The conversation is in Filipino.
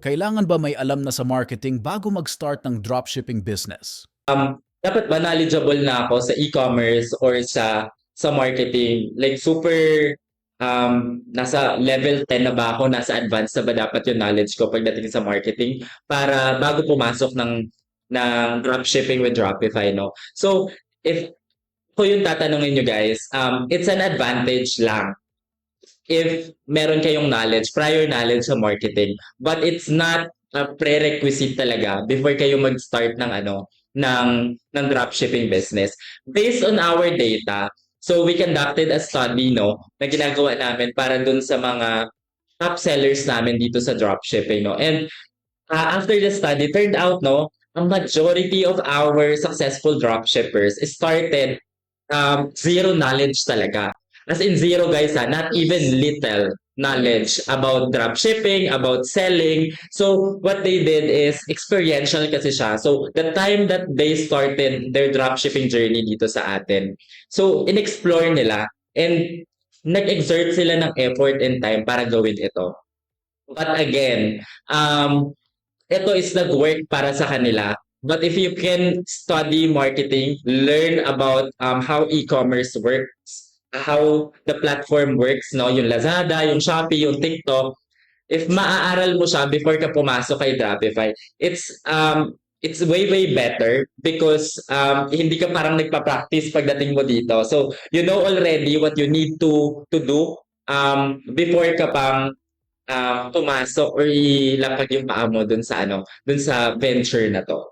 Kailangan ba may alam na sa marketing bago mag-start ng dropshipping business? Um, dapat ba knowledgeable na ako sa e-commerce or sa sa marketing? Like super um, nasa level 10 na ba ako, nasa advanced na ba dapat yung knowledge ko pagdating sa marketing para bago pumasok ng ng dropshipping with Dropify, no? So, if ko yung tatanungin nyo guys, um, it's an advantage lang if meron kayong knowledge, prior knowledge sa marketing. But it's not a prerequisite talaga before kayo mag-start ng ano, ng, ng dropshipping business. Based on our data, so we conducted a study, no, na ginagawa namin para dun sa mga top sellers namin dito sa dropshipping, no. And uh, after the study, turned out, no, ang majority of our successful dropshippers started um, zero knowledge talaga. As in zero guys ha, not even little knowledge about dropshipping, about selling. So what they did is experiential kasi siya. So the time that they started their dropshipping journey dito sa atin. So in-explore nila and nag-exert sila ng effort and time para gawin ito. But again, um, ito is nag-work para sa kanila. But if you can study marketing, learn about um, how e-commerce works, how the platform works, no, yung Lazada, yung Shopee, yung TikTok, if maaaral mo siya before ka pumasok kay Dropify, it's um it's way way better because um hindi ka parang nagpa-practice pagdating mo dito. So, you know already what you need to to do um before ka pang um, pumasok or ilapag yung paa mo dun sa ano, dun sa venture na to.